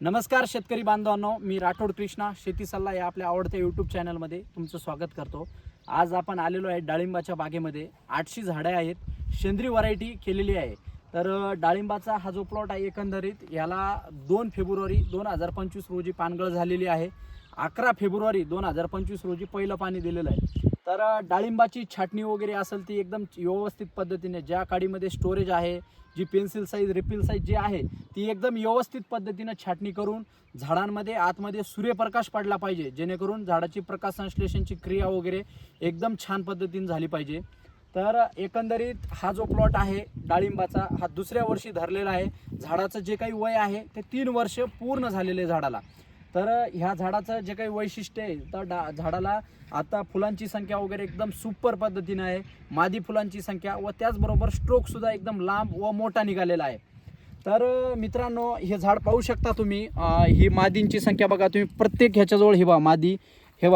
नमस्कार शेतकरी बांधवांनो मी राठोड कृष्णा शेती सल्ला या आपल्या आवडत्या यूट्यूब चॅनलमध्ये तुमचं स्वागत करतो. आज आपण आलेलो आहे डाळिंबाच्या बागेमध्ये. आठशे झाडे आहेत शेंद्री व्हरायटी केलेली आहे. तर डाळिंबाचा हा जो प्लॉट आहे एकंदरीत याला दोन फेब्रुवारी दोन हजार पंचवीस रोजी पानगळ झालेली आहे. अकरा फेब्रुवारी दोन हजार पंचवीस रोजी पहिलं पाणी दिलेलं आहे. तर डाळिंबाची छाटणी वगैरे असेल ती एकदम व्यवस्थित पद्धतीने ज्या काडीमध्ये स्टोरेज आहे जी पेन्सिल साईज रिपिल साईज जी आहे ती एकदम व्यवस्थित पद्धतीनं छाटणी करून झाडांमध्ये आतमध्ये सूर्यप्रकाश पडला पाहिजे जेणेकरून झाडाची प्रकाश संश्लेषणची क्रिया वगैरे एकदम छान पद्धतीने झाली पाहिजे. तर एकंदरीत हा जो प्लॉट आहे डाळिंबाचा हा दुसऱ्या वर्षी धरलेला आहे. झाडाचं जे काही वय आहे ते तीन वर्ष पूर्ण झालेले झाडाला. तर ह्या झाडाचं जे काही वैशिष्ट्य आहे तर डा झाडाला आता फुलांची संख्या वगैरे एकदम सुपर पद्धतीनं आहे. मादी फुलांची संख्या व त्याचबरोबर स्ट्रोकसुद्धा एकदम लांब व मोठा निघालेला आहे. तर मित्रांनो हे झाड पाहू शकता तुम्ही. ही मादींची संख्या बघा तुम्ही. प्रत्येक ह्याच्याजवळ हे मादी. हे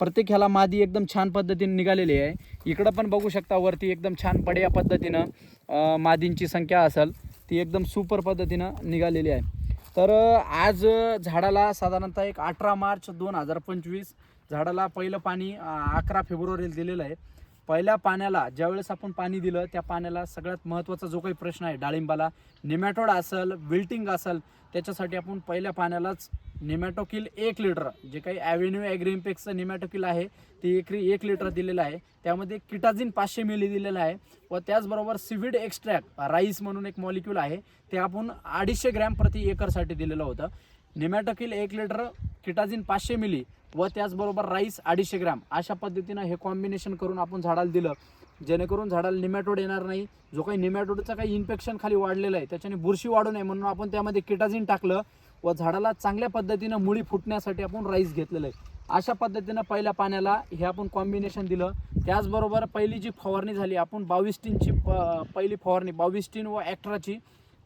प्रत्येक ह्याला मादी एकदम छान पद्धतीने निघालेली आहे. इकडं पण बघू शकता वरती एकदम छान पड्या पद्धतीनं मादींची संख्या असेल ती एकदम सुपर पद्धतीनं निघालेली आहे. तर आज झाडाला साधारणतः एक अठरा मार्च दोन हजार पंचवीस झाडाला पहिलं पाणी अकरा फेब्रुवारीला दिलेलं आहे. पहिल्या पाण्याला ज्यावेळेस आपण पाणी दिलं त्या पाण्याला सगळ्यात महत्त्वाचा जो काही प्रश्न आहे डाळिंबाला निमॅटोड असेल विल्टिंग असेल त्याच्यासाठी आपण पहिल्या पाण्यालाच निमॅटोकिल एक लिटर जे काही ॲव्हेन्यू ॲग्रीम्पेक्सचं निमॅटोकिल आहे ते एकरी एक लिटर दिलेलं आहे. त्यामध्ये किटाझिन पाचशे मिली दिलेलं आहे व त्याचबरोबर सिविड एक्स्ट्रॅक्ट राईस म्हणून एक मॉलिक्यूल आहे ते आपण अडीचशे ग्रॅम प्रति एकरसाठी दिलेलं होतं. निमॅटोकिल एक लिटर किटाझिन पाचशे मिली व त्याचबरोबर राईस अडीचशे ग्रॅम. अशा पद्धतीनं हे कॉम्बिनेशन करून आपण झाडाला दिलं. जेणेकरून झाडाला निमॅटोड येणार नाही. जो काही निमॅटोडचं काही इन्फेक्शन खाली वाढलेलं आहे त्याच्याने बुरशी वाढू नये म्हणून आपण त्यामध्ये किटाझिन टाकलं. व झाडाला चांगल्या पद्धतीनं मुळी फुटण्यासाठी आपण राईस घेतलेलं आहे. अशा पद्धतीनं पहिल्या पाण्याला हे आपण कॉम्बिनेशन दिलं. त्याचबरोबर पहिली जी फवारणी झाली आपण बावीस टीनची प- पहिली फवारणी बावीस टीन व ॲक्ट्राची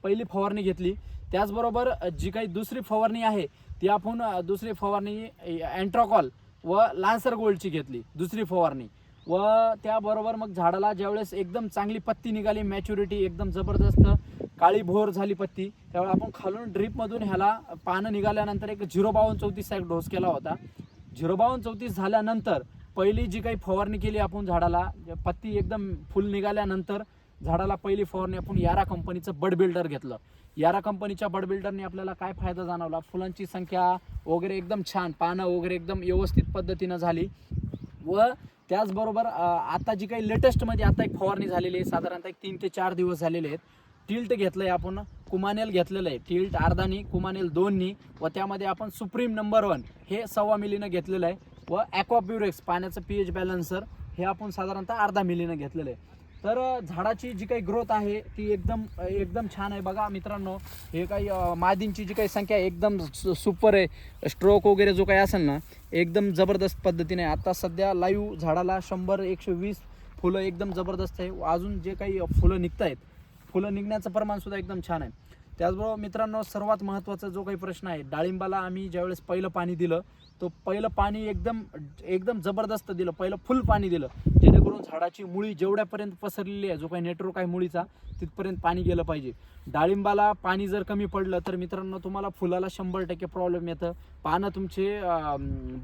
पहिली फवारणी घेतली. त्याचबरोबर जी काही दुसरी फवारणी आहे ती आपण दुसरी फवारणी अँट्रॉकॉल व लान्सर गोल्डची घेतली दुसरी फवारणी. व त्याबरोबर मग झाडाला ज्यावेळेस एकदम चांगली पत्ती निघाली मॅच्युरिटी एकदम जबरदस्त काळी भोर झाली पत्ती. त्यावेळी आपण खालून ड्रीपमधून ह्याला पानं निघाल्यानंतर एक झिरो बावन्न चौतीसचा एक डोस केला होता. झिरो बावन्न चौतीस झाल्यानंतर पहिली जी काही फवारणी केली आपण झाडाला पत्ती एकदम फुल निघाल्यानंतर झाडाला पहिली फवारणी आपण यारा कंपनीचं बड बिल्डर घेतलं. यारा कंपनीच्या बड बिल्डरने आपल्याला काय फायदा जाणवला? फुलांची संख्या वगैरे एकदम छान पानं वगैरे एकदम व्यवस्थित पद्धतीनं झाली. व त्याचबरोबर आता जी काही लेटेस्टमध्ये आता एक फवारणी झालेली आहे साधारणतः एक तीन ते चार दिवस झालेले आहेत. टिल्ट घेतलं आहे आपण कुमानेल घेतलेलं आहे टिल्ट अर्धानी कुमानेल दोननी व त्यामध्ये आपण सुप्रीम नंबर वन हे सव्वा मिलीनं घेतलेलं आहे. व ॲक्वाप्युरेक्स पाण्याचं पी एच बॅलन्सर हे आपण साधारणतः अर्धा मिलीनं घेतलेलं आहे. तर झाडाची जी काही ग्रोथ आहे ती एकदम एकदम छान आहे. बघा मित्रांनो हे काही मादींची जी काही संख्या आहे एकदम सु- सुपर आहे. स्ट्रोक वगैरे जो काही असेल ना एकदम जबरदस्त पद्धतीने. आता सध्या लाईव्ह झाडाला शंभर एकशे वीस फुलं एकदम जबरदस्त आहे. अजून जे काही फुलं निघत आहेत फुलं निघण्याचं प्रमाण सुद्धा एकदम छान आहे. त्याचबरोबर मित्रांनो सर्वात महत्त्वाचा जो काही प्रश्न आहे डाळिंबाला आम्ही ज्यावेळेस पहिलं पाणी दिलं तो पहिलं पाणी एकदम एकदम जबरदस्त दिलं पहिलं फुल पाणी दिलं. जेणेकरून झाडाची मुळी जेवढ्यापर्यंत पसरलेली आहे जो काही नेटवर्क आहे मुळीचा तिथपर्यंत पाणी गेलं पाहिजे. डाळिंबाला पाणी जर कमी पडलं तर मित्रांनो तुम्हाला फुलाला शंभर टक्के प्रॉब्लेम येतं. पानं तुमचे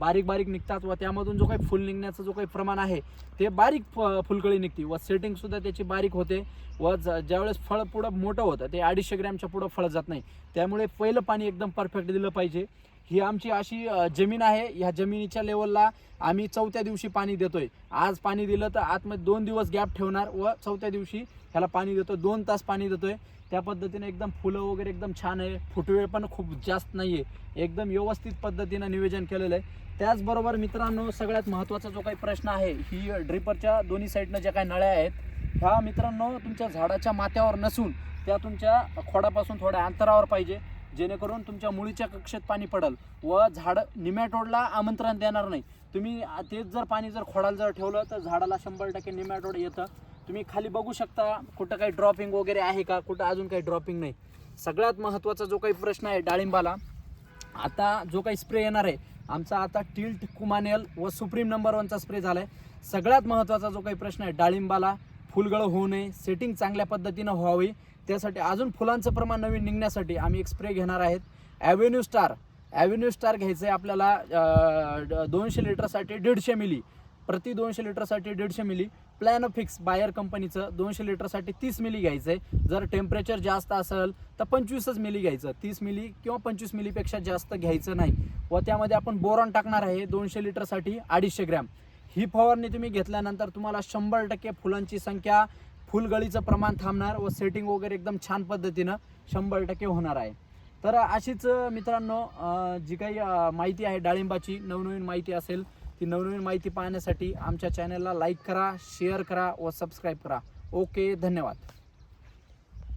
बारीक बारीक निघतात व त्यामधून जो काही फुल निघण्याचं जो काही प्रमाण आहे ते बारीक फ- फुलकळी निघते व सेटिंगसुद्धा त्याची बारीक होते व ज- ज्यावेळेस फळ पुढं मोठं होतं ते अडीचशे ग्रॅमच्या पुढं फळ जात नाही. त्यामुळे पहिलं पाणी एकदम परफेक्ट दिलं पाहिजे. ही आमची अशी जमीन आहे. ह्या जमिनीच्या लेवलला आम्ही चौथ्या दिवशी पाणी देतोय. आज पाणी दिलं तर आतमध्ये दोन दिवस गॅप ठेवणार व चौथ्या दिवशी ह्याला पाणी देतो दोन तास पाणी देतोय. त्या पद्धतीने एकदम फुलं वगैरे एकदम छान आहे. फुटवेळ पण खूप जास्त नाही आहे एकदम व्यवस्थित पद्धतीनं नियोजन केलेलं आहे. त्याचबरोबर मित्रांनो सगळ्यात महत्त्वाचा जो काही प्रश्न आहे ही ड्रिपरच्या दोन्ही साईडनं ज्या काही नळ्या आहेत ह्या मित्रांनो तुमच्या झाडाच्या माथ्यावर नसून त्या तुमच्या खोडापासून थोड्या अंतरावर पाहिजे जेणेकरून तुमच्या मुळीच्या कक्षेत पाणी पडल व झाड निमॅटोडला आमंत्रण देणार नाही. तुम्ही तेच जर पाणी जर खोडाला जर ठेवलं तर झाडाला शंभर टक्के निमॅटोड येतं. तुम्ही खाली बघू शकता कुठं काही ड्रॉपिंग वगैरे आहे का कुठं अजून काही ड्रॉपिंग नाही. सगळ्यात महत्त्वाचा जो काही प्रश्न आहे डाळिंबाला आता जो काही स्प्रे येणार आहे आमचा आता टिल्ट कुमानेल व सुप्रीम नंबर वनचा स्प्रे झाला आहे सगळ्यात महत्त्वाचा जो काही प्रश्न आहे डाळिंबाला फुलगळ होऊ नये सेटिंग चांगल्या पद्धतीनं व्हावी. त्यासाठी अजून फुलांचं प्रमाण नवीन निघण्यासाठी आम्ही एक स्प्रे घेणार आहेत. ॲव्हेन्यू स्टार ॲव्हेन्यू स्टार घ्यायचं आहे आपल्याला ड- दोनशे लिटरसाठी दीडशे मिली. प्रति दोनशे लिटरसाठी दीडशे मिली. प्लॅन फिक्स बायर कंपनीचं दोनशे लिटरसाठी तीस मिली घ्यायचं आहे जर टेम्परेचर जास्त असेल तर पंचवीसच मिली घ्यायचं. तीस मिली किंवा पंचवीस मिलीपेक्षा जास्त घ्यायचं नाही. व त्यामध्ये आपण बोरॉन टाकणार आहे दोनशे लिटरसाठी अडीचशे ग्रॅम. ही फवारणी तुम्ही घेतल्यानंतर तुम्हाला शंभर टक्के फुलांची संख्या फुलगळीचं प्रमाण थांबणार व सेटिंग वगैरे एकदम छान पद्धतीनं शंभर टक्के होणार आहे. तर अशीच मित्रांनो जी काही माहिती आहे डाळिंबाची नवनवीन माहिती असेल ती नवनवीन माहिती पाहण्यासाठी आमच्या चॅनलला लाईक करा शेअर करा व सबस्क्राईब करा. ओके धन्यवाद.